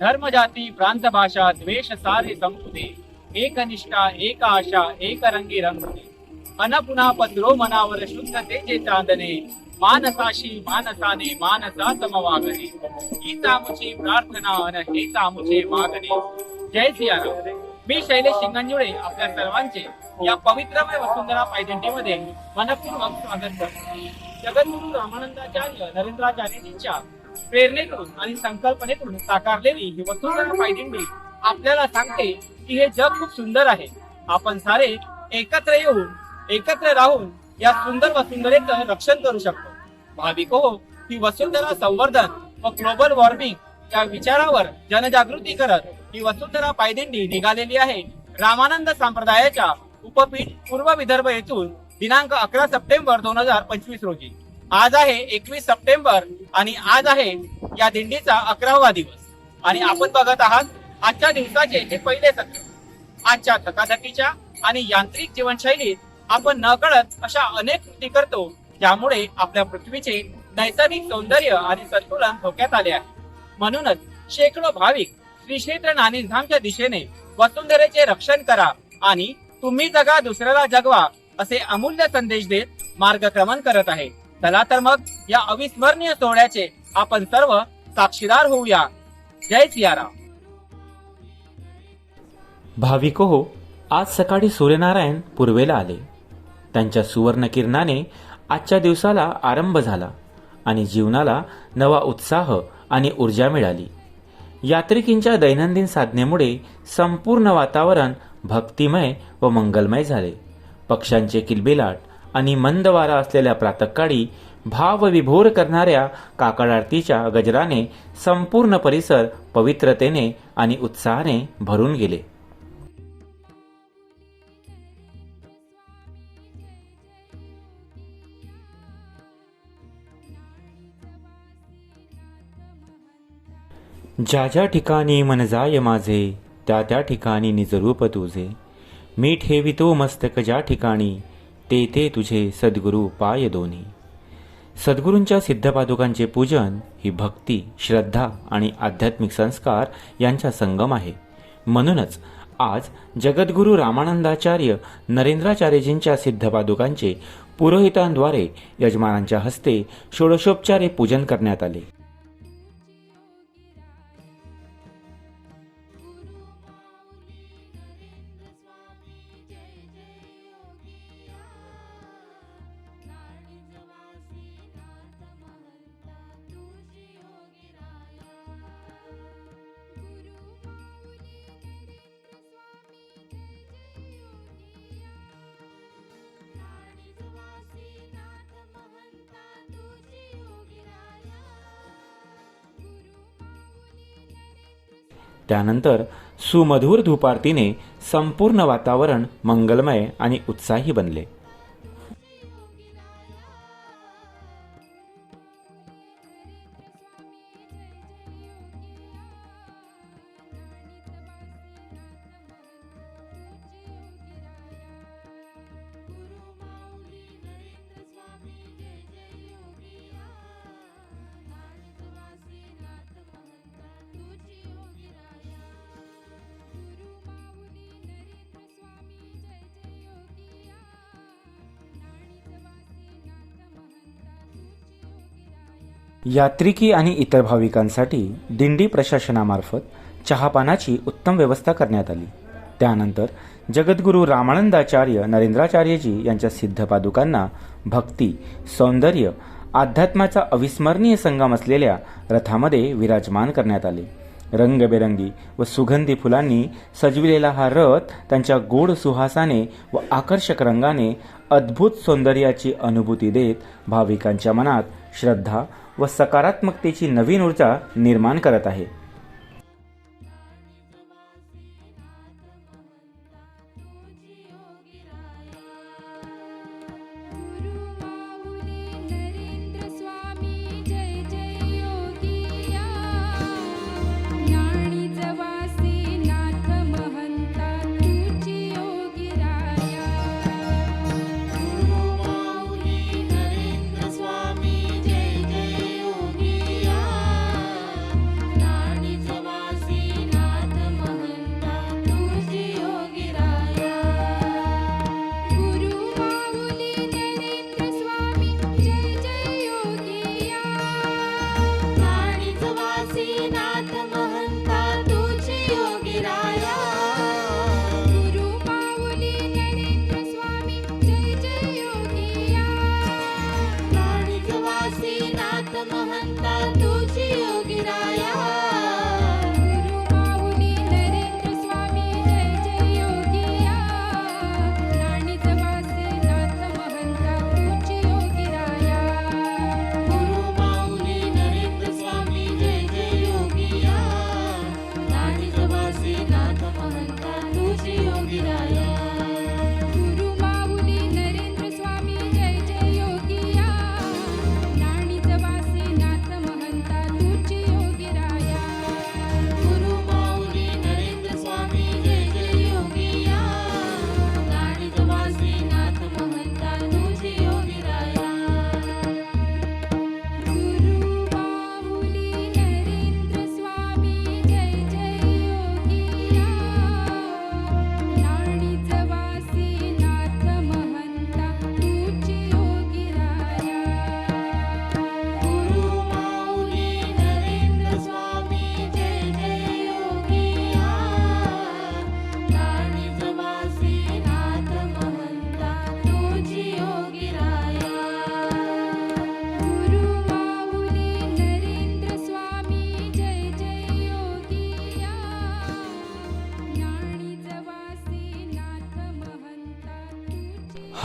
धर्म जाती प्रांत भाषा द्वेष सारे संपुदे एक निष्ठा एक आशा एक रंगी रंगते। अन पत्रो मनावर शुद्ध तेजे चांदने मानसाशी मानसाने मानसा समवागणे। ही तामुची प्रार्थना अन हे तामुचे मागणे जय सियाराम। मी शैलेश शिंगंजुळे आपल्या सर्वांचे या पवित्रमय वसुंधरा पायदंडीमध्ये मनपूर्वक स्वागत करतो. जगद्गुरु रामानंदाचार्य नरेंद्राचार्यजींच्या प्रेरणेतून आणि संकल्पनेतून साकारलेली ही वसुंधरा पायदिंडी आपल्याला सांगते की हे जग खूप सुंदर आहे. आपण सारे एकत्र येऊन एकत्र राहून या सुंदर वसुंधरेचं रक्षण करू शकतो. भाविक हो ही वसुंधरा संवर्धन व ग्लोबल वॉर्मिंग या विचारावर जनजागृती करत ही वसुंधरा पायदिंडी निघालेली आहे. रामानंद संप्रदायाच्या उपपीठ पूर्व विदर्भ येथून दिनांक अकरा सप्टेंबर दोन हजार पंचवीस रोजी. आज आहे एकवीस सप्टेंबर आणि आज आहे या दिंडीचा अकरावा दिवस. आणि आपण बघत आहात आजच्या दिवसाचे हे पहिले सत्र. आजच्या धकाधकीच्या आणि यांत्रिक जीवनशैलीत आपण न कळत अशा अनेक कृती करतो ज्यामुळे आपल्या पृथ्वीचे नैसर्गिक सौंदर्य आणि संतुलन धोक्यात आले आहे. म्हणूनच शेकडो भाविक श्री क्षेत्र नाणीधामच्या दिशेने वसुंधरेचे रक्षण करा आणि तुम्ही जगा दुसऱ्याला जगवा असे अमूल्य संदेश देत मार्गक्रमण करत आहे. चला तर मग या अविस्मरणीय सोहळ्याचे आपण सर्व साक्षीदार होऊया. जय सियाराम. भाविको हो आज सकाळी सूर्यनारायण पूर्वेला आले. त्यांच्या सुवर्ण किरणाने आजच्या दिवसाला आरंभ झाला आणि जीवनाला नवा उत्साह आणि ऊर्जा मिळाली. यात्रिकींच्या दैनंदिन साधनेमुळे संपूर्ण वातावरण भक्तिमय व मंगलमय झाले. पक्ष्यांचे किलबिलाट आणि मंद वारा असलेल्या प्रातकाळी भावविभोर करणाऱ्या काकड आरतीच्या गजराने संपूर्ण परिसर पवित्रतेने आणि उत्साहाने भरून गेले. ज्या ज्या ठिकाणी मन जाय माझे त्या त्या ठिकाणी निजरूप तुझे. मी ठेवितो मस्तक ज्या ठिकाणी ते ते तुझे सद्गुरू पाय दोन्ही. सद्गुरूंच्या सिद्धपादुकांचे पूजन ही भक्ती श्रद्धा आणि आध्यात्मिक संस्कार यांचा संगम आहे. म्हणूनच आज जगद्गुरू रामानंदाचार्य नरेंद्राचार्यजींच्या सिद्धपादुकांचे पुरोहितांद्वारे यजमानांच्या हस्ते षोडशोपचारे पूजन करण्यात आले. त्यानंतर सुमधूर धूपारतीने संपूर्ण वातावरण मंगलमय आणि उत्साही बनले. यात्रिकी आणि इतर भाविकांसाठी दिंडी प्रशासनामार्फत चहापानाची उत्तम व्यवस्था करण्यात आली. त्यानंतर जगद्गुरू रामानंदाचार्य नरेंद्राचार्यजी यांच्या सिद्धपादुकांना भक्ती सौंदर्य अध्यात्माचा अविस्मरणीय संगम असलेल्या रथामध्ये विराजमान करण्यात आले. रंगबेरंगी व सुगंधी फुलांनी सजविलेला हा रथ त्यांच्या गोड सुहासाने व आकर्षक रंगाने अद्भुत सौंदर्याची अनुभूती देत भाविकांच्या मनात श्रद्धा व सकारात्मकतेची नवीन ऊर्जा निर्माण करत आहे.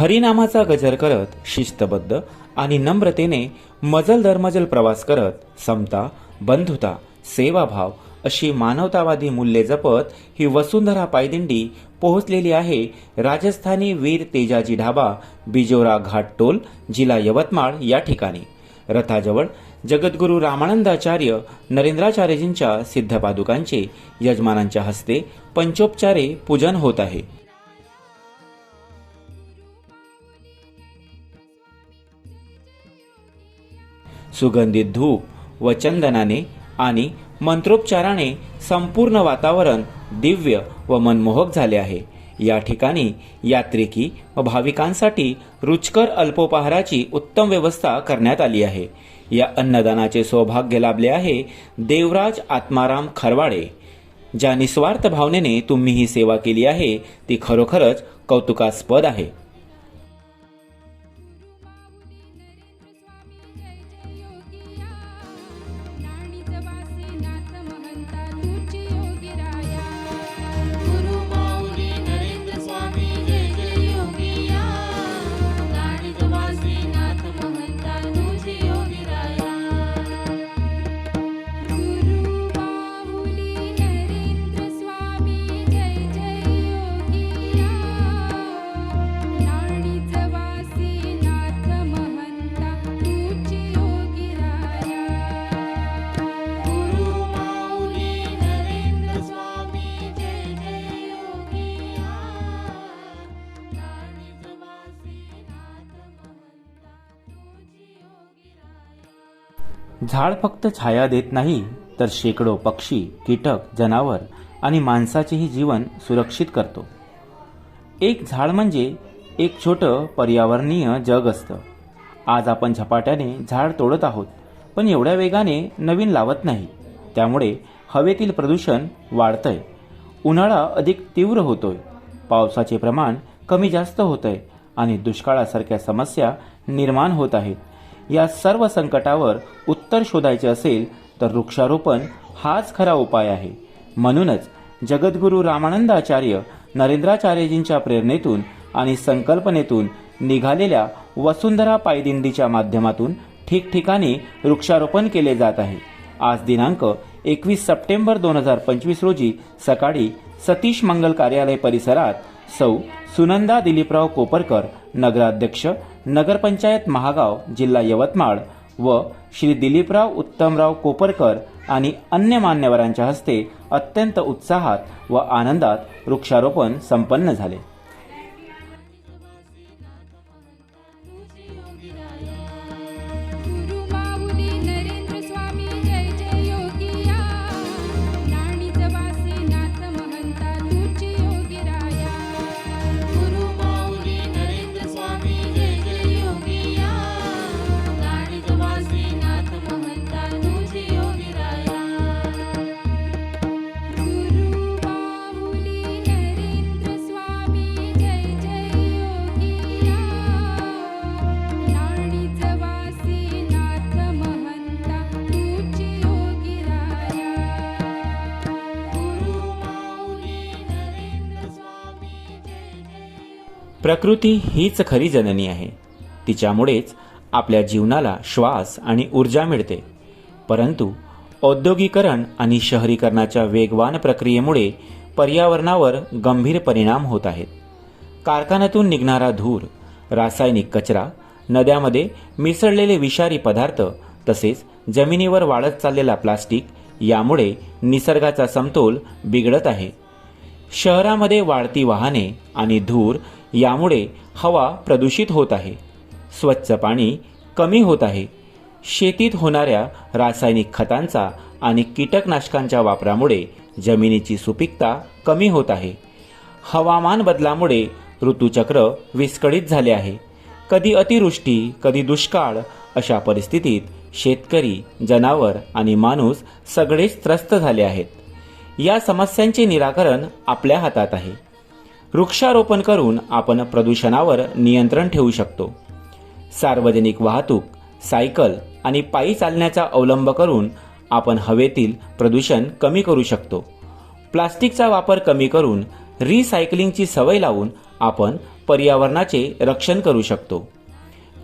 हरिनामाचा गजर करत शिस्तबद्ध आणि नम्रतेने मजल दरमजल प्रवास करत समता बंधुता सेवाभाव अशी मानवतावादी मूल्ये जपत ही वसुंधरा पायदिंडी पोहोचलेली आहे राजस्थानी वीर तेजाजी ढाबा बिजोरा घाट टोल जिल्हा यवतमाळ या ठिकाणी. रथाजवळ जगद्गुरू रामानंदाचार्य नरेंद्राचार्यजींच्या सिद्धपादुकांचे यजमानांच्या हस्ते पंचोपचारे पूजन होत आहे. सुगंधित धूप व चंदनाने आणि मंत्रोपचाराने संपूर्ण वातावरण दिव्य व मनमोहक झाले आहे. या ठिकाणी यात्रिकी व भाविकांसाठी रुचकर अल्पोपहाराची उत्तम व्यवस्था करण्यात आली आहे. या अन्नदानाचे सौभाग्य लाभले आहे देवराज आत्माराम खरवाडे ज्या निस्वार्थ भावनेने तुम्ही ही सेवा केली आहे ती खरोखरच कौतुकास्पद आहे. झाड फक्त छाया देत नाही तर शेकडो पक्षी कीटक जनावर आणि माणसाचेही जीवन सुरक्षित करतो. एक झाड म्हणजे एक छोटं पर्यावरणीय जग असतं. आज आपण झपाट्याने झाड तोडत आहोत पण एवढ्या वेगाने नवीन लावत नाही. त्यामुळे हवेतील प्रदूषण वाढतंय. उन्हाळा अधिक तीव्र होतोय. पावसाचे प्रमाण कमी जास्त होतंय आणि दुष्काळासारख्या समस्या निर्माण होत आहेत. या सर्व संकटावर उत्तर शोधायचे असेल तर वृक्षारोपण हाच खरा उपाय आहे. म्हणूनच जगद्गुरू रामानंदाचार्य नरेंद्राचार्यजींच्या प्रेरणेतून आणि संकल्पनेतून निघालेल्या वसुंधरा पायदिंडीच्या माध्यमातून ठिकठिकाणी वृक्षारोपण केले जात आहे. आज दिनांक एकवीस सप्टेंबर दोन हजार पंचवीस रोजी सकाळी सतीश मंगल कार्यालय परिसरात सौ सुनंदा दिलीपराव कोपरकर नगराध्यक्ष नगरपंचायत महागाव जिल्हा यवतमाळ व श्री दिलीपराव उत्तमराव कोपरकर आणि अन्य मान्यवरांच्या हस्ते अत्यंत उत्साहात व आनंदात वृक्षारोपण संपन्न झाले. प्रकृती हीच खरी जननी आहे. तिच्यामुळेच आपल्या जीवनाला श्वास आणि ऊर्जा मिळते. परंतु औद्योगिकरण आणि शहरीकरणाच्या वेगवान प्रक्रियेमुळे पर्यावरणावर गंभीर परिणाम होत आहेत. कारखान्यातून निघणारा धूर रासायनिक कचरा नद्यामध्ये मिसळलेले विषारी पदार्थ तसेच जमिनीवर वाढत चाललेला प्लास्टिक यामुळे निसर्गाचा समतोल बिघडत आहे. शहरामध्ये वाढती वाहने आणि धूर यामुळे हवा प्रदूषित होत आहे. स्वच्छ पाणी कमी होत आहे. शेतीत होणाऱ्या रासायनिक खतांचा आणि कीटकनाशकांच्या वापरामुळे जमिनीची सुपीकता कमी होत आहे. हवामान बदलामुळे ऋतूचक्र विस्कळीत झाले आहे. कधी अतिवृष्टी कधी दुष्काळ अशा परिस्थितीत शेतकरी जनावर आणि माणूस सगळेच त्रस्त झाले आहेत. या समस्यांचे निराकरण आपल्या हातात आहे. वृक्षारोपण करून आपण प्रदूषणावर नियंत्रण ठेवू शकतो. सार्वजनिक वाहतूक सायकल आणि पायी चालण्याचा अवलंब करून आपण हवेतील प्रदूषण कमी करू शकतो. प्लास्टिकचा वापर कमी करून रिसायकलिंगची सवय लावून आपण पर्यावरणाचे रक्षण करू शकतो.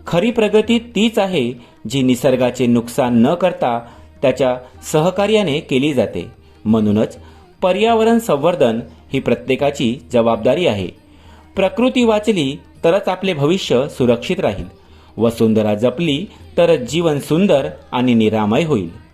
खरी प्रगती तीच आहे जी निसर्गाचे नुकसान न करता त्याच्या सहकार्याने केली जाते. म्हणूनच पर्यावरण संवर्धन ही प्रत्येकाची जबाबदारी आहे. प्रकृती वाचली तरच आपले भविष्य सुरक्षित राहील. वसुंधरा जपली तरच जीवन सुंदर आणि निरामय होईल.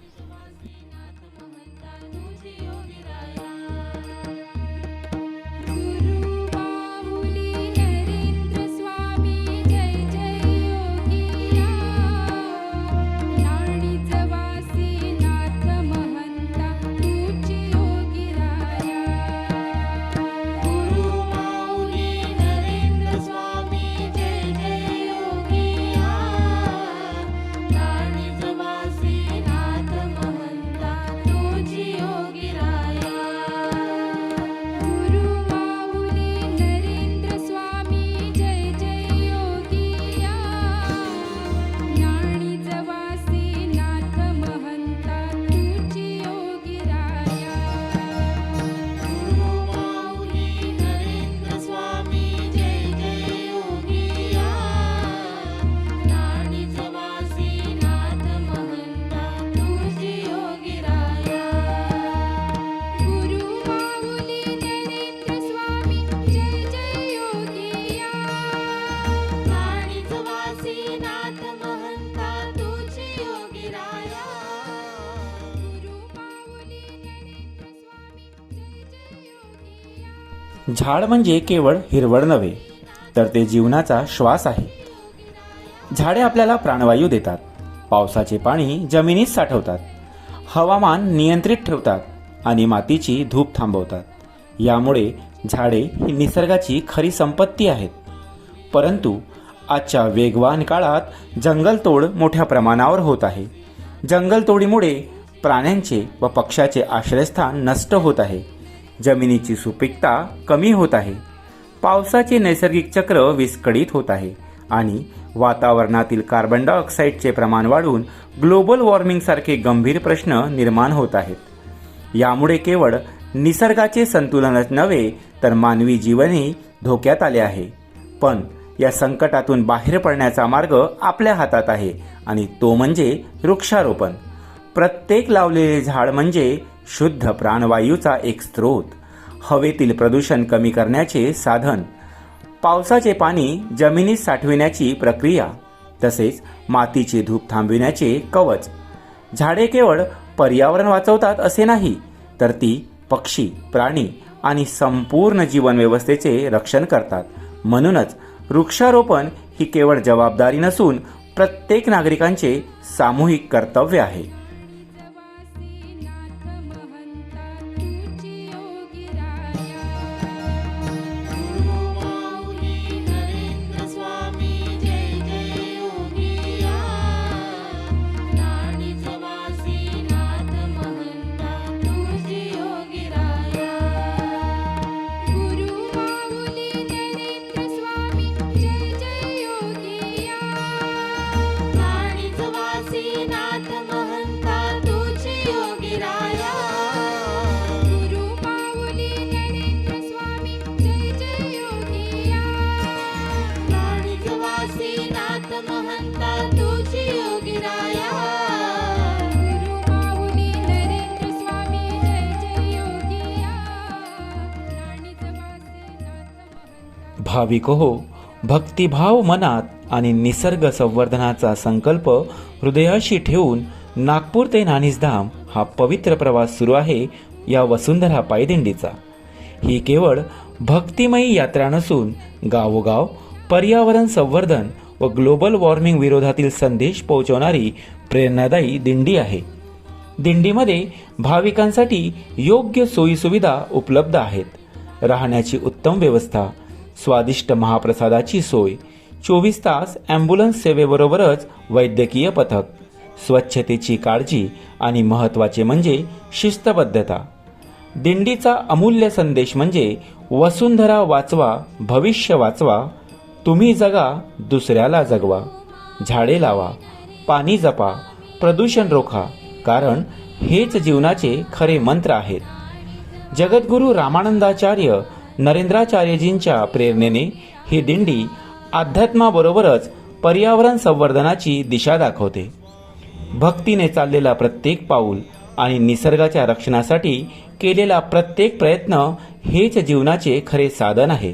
झाड म्हणजे केवळ हिरवळ नव्हे तर ते जीवनाचा श्वास आहे. झाडे आपल्याला प्राणवायू देतात. पावसाचे पाणी जमिनीत साठवतात. हवामान नियंत्रित ठेवतात आणि मातीची धूप थांबवतात. यामुळे झाडे ही निसर्गाची खरी संपत्ती आहेत. परंतु आजच्या वेगवान काळात जंगलतोड मोठ्या प्रमाणावर होत आहे. जंगलतोडीमुळे प्राण्यांचे व पक्ष्याचे आश्रयस्थान नष्ट होत आहे. जमिनीची सुपीकता कमी होत आहे. पावसाचे नैसर्गिक चक्र विस्कळीत होत आहे आणि वातावरणातील कार्बन डायऑक्साईडचे प्रमाण वाढून ग्लोबल वॉर्मिंगसारखे गंभीर प्रश्न निर्माण होत आहेत. यामुळे केवळ निसर्गाचे संतुलनच नव्हे तर मानवी जीवनही धोक्यात आले आहे. पण या संकटातून बाहेर पडण्याचा मार्ग आपल्या हातात आहे आणि तो म्हणजे वृक्षारोपण. प्रत्येक लावलेले झाड म्हणजे शुद्ध प्राणवायूचा एक स्रोत. हवेतील प्रदूषण कमी करण्याचे साधन. पावसाचे पाणी जमिनीत साठविण्याची प्रक्रिया. तसेच मातीची धूप थांबविण्याचे कवच. झाडे केवळ पर्यावरण वाचवतात असे नाही तर ती पक्षी प्राणी आणि संपूर्ण जीवनव्यवस्थेचे रक्षण करतात. म्हणूनच वृक्षारोपण ही केवळ जबाबदारी नसून प्रत्येक नागरिकांचे सामूहिक कर्तव्य आहे. भाविक हो. भक्तिभाव मनात आणि निसर्ग संवर्धनाचा संकल्प हृदयाशी ठेवून नागपूर ते नाणीसधाम हा पवित्र प्रवास सुरू आहे या वसुंधरा पायदिंडीचा. ही केवळ भक्तिमयी यात्रा नसून गावोगाव पर्यावरण संवर्धन व ग्लोबल वॉर्मिंग विरोधातील संदेश पोहोचवणारी प्रेरणादायी दिंडी आहे. दिंडीमध्ये भाविकांसाठी योग्य सोयीसुविधा उपलब्ध आहेत. राहण्याची उत्तम व्यवस्था स्वादिष्ट महाप्रसादाची सोय. चोवीस तास ॲम्ब्युलन्स सेवेबरोबरच वैद्यकीय पथक. स्वच्छतेची काळजी आणि महत्त्वाचे म्हणजे शिस्तबद्धता. दिंडीचा अमूल्य संदेश म्हणजे वसुंधरा वाचवा भविष्य वाचवा तुम्ही जगा दुसऱ्याला जगवा. झाडे लावा पाणी जपा प्रदूषण रोखा कारण हेच जीवनाचे खरे मंत्र आहेत. जगद्गुरू रामानंदाचार्य नरेंद्राचार्यजींच्या प्रेरणेने ही दिंडी अध्यात्माबरोबरच पर्यावरण संवर्धनाची दिशा दाखवते. भक्तीने चाललेला प्रत्येक पाऊल आणि निसर्गाच्या रक्षणासाठी केलेला प्रत्येक प्रयत्न हेच जीवनाचे खरे साधन आहे.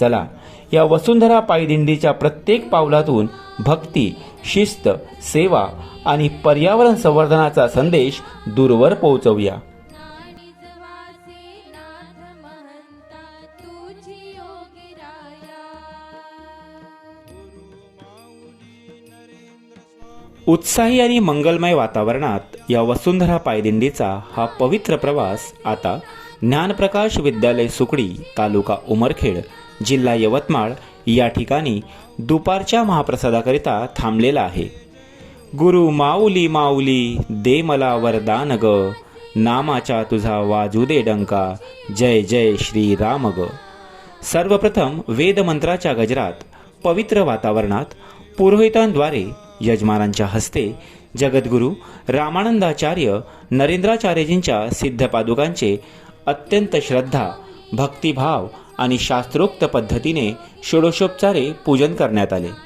चला या वसुंधरा पायदिंडीच्या प्रत्येक पावलातून भक्ती शिस्त सेवा आणि पर्यावरण संवर्धनाचा संदेश दूरवर पोहोचवूया. उत्साही आणि मंगलमय वातावरणात या वसुंधरा पायदिंडीचा हा पवित्र प्रवास आता ज्ञानप्रकाश विद्यालय सुकडी तालुका उमरखेड जिल्हा यवतमाळ या ठिकाणी दुपारच्या महाप्रसादाकरिता थांबलेला आहे. गुरु माऊली माऊली दे मला वरदान ग. नामाचा तुझा वाजू दे डंका. जय जय श्री राम ग. सर्वप्रथम वेदमंत्राच्या गजरात पवित्र वातावरणात पुरोहितांद्वारे यजमानांच्या हस्ते जगद्गुरू रामानंदाचार्य नरेंद्राचार्यजींच्या सिद्धपादुकांचे अत्यंत श्रद्धा भक्तिभाव आणि शास्त्रोक्त पद्धतीने षोडशोपचारे पूजन करण्यात आले.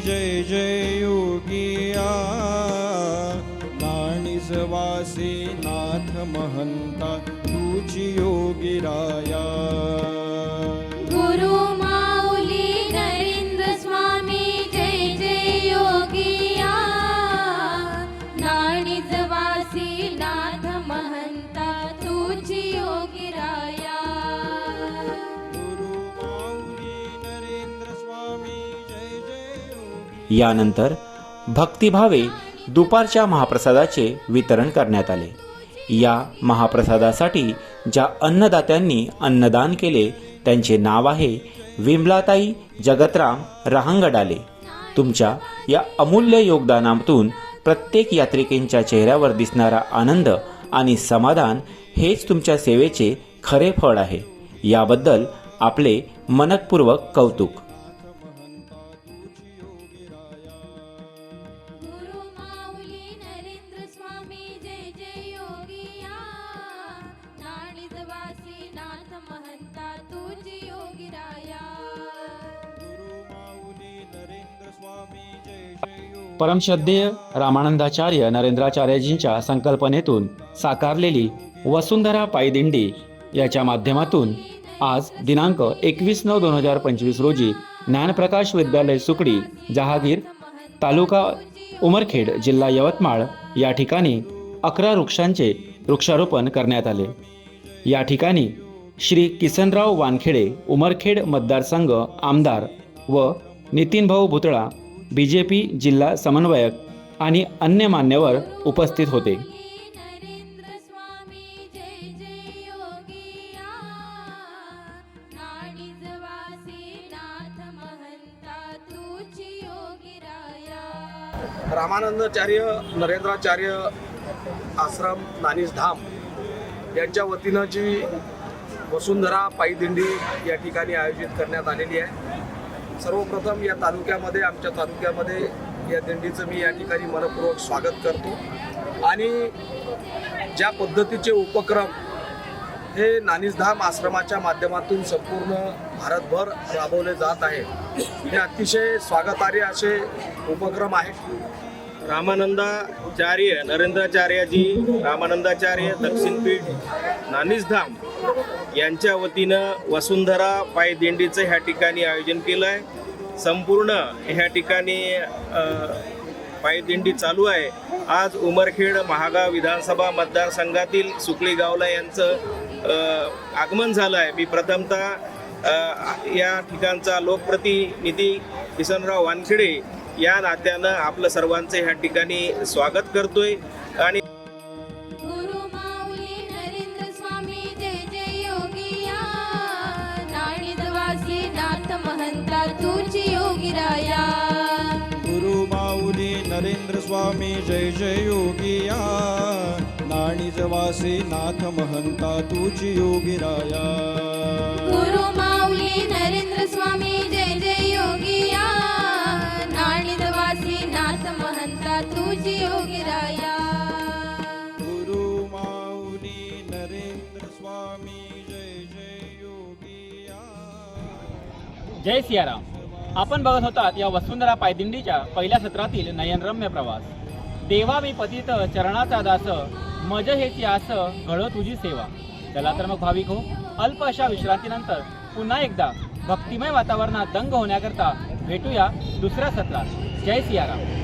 जय जय योगिया. नाणीज वासी नाथ महंता तुझी योगी राया गुरु यानंतर भक्तिभावे दुपारच्या महाप्रसादाचे वितरण करण्यात आले. या महाप्रसादासाठी ज्या अन्नदात्यांनी अन्नदान केले त्यांचे नाव आहे विमलाताई जगतराम रहांगडाले. तुमच्या या अमूल्य योगदानातून प्रत्येक यात्रिकेंच्या चेहऱ्यावर दिसणारा आनंद आणि समाधान हेच तुमच्या सेवेचे खरे फळ आहे. याबद्दल आपले मनकपूर्वक कौतुक. परमश्रद्धेय रामानंदाचार्य नरेंद्राचार्यजींच्या संकल्पनेतून साकारलेली वसुंधरा पायदिंडी याच्या माध्यमातून आज दिनांक एकवीस नऊ दोन हजार पंचवीस रोजी ज्ञानप्रकाश विद्यालय सुकडी जहागीर तालुका उमरखेड जिल्हा यवतमाळ या ठिकाणी अकरा वृक्षांचे वृक्षारोपण करण्यात आले. या ठिकाणी श्री किसनराव वानखेडे उमरखेड मतदारसंघ आमदार व नितीनभाऊ भुतळा बी जे पी जिल्हा समन्वयक आणि अन्य मान्यवर उपस्थित होते. रामानंदाचार्य नरेंद्राचार्य आश्रम नानीस धाम यांच्या वतीनं जी वसुंधरा पायदिंडी या ठिकाणी आयोजित करण्यात आलेली आहे. सर्वप्रथम या तालुक्यामध्ये आमच्या तालुक्यामध्ये या दिंडीचं मी या ठिकाणी मनपूर्वक स्वागत करतो. आणि ज्या पद्धतीचे उपक्रम हे नानीसधाम आश्रमाच्या माध्यमातून संपूर्ण भारतभर राबवले जात आहे हे अतिशय स्वागतार्ह असे उपक्रम आहेत. रामानंदाचार्य नरेंद्राचार्यजी रामानंदाचार्य दक्षिणपीठ नानिसधाम यांच्या वतीनं वसुंधरा पायदिंडीचं ह्या ठिकाणी आयोजन केलं आहे संपूर्ण ह्या ठिकाणी पायदिंडी चालू आहे. आज उमरखेड महागाव विधानसभा मतदारसंघातील सुकळी गावला यांचं आगमन झालं आहे मी प्रथमतः या ठिकाणचा लोकप्रतिनिधी किसनराव वानखेडे या नात्यानं आपलं सर्वांचं ह्या ठिकाणी स्वागत करतोय. आणि गुरु माऊली नरेंद्र स्वामी जय जय योगिया नाणिदवासी नाथ महंता तुझी योगिराया गुरु माऊली नरेंद्र स्वामी जय जय योगिया नाणीजवासी नाथ महंता तुझी योगिराया गुरु माऊली नरेंद्र स्वामी जय जय महंता तुझी योगिराया गुरु माऊली नरेंद्र स्वामी जय जय योगिया जय सियाराम. आपण बघत होतात या वसुंधरा पायदिंडीच्या पहिल्या सत्रातील नयनरम्य प्रवास. देवा मी पतित चरणाचा दास मज हेची आस घडो तुझी सेवा. चला तर मग भाविक हो अल्प अशा विश्रांतीनंतर पुन्हा एकदा भक्तिमय वातावरणात दंग होण्याकरता भेटूया दुसऱ्या सत्रात. जय सियाराम.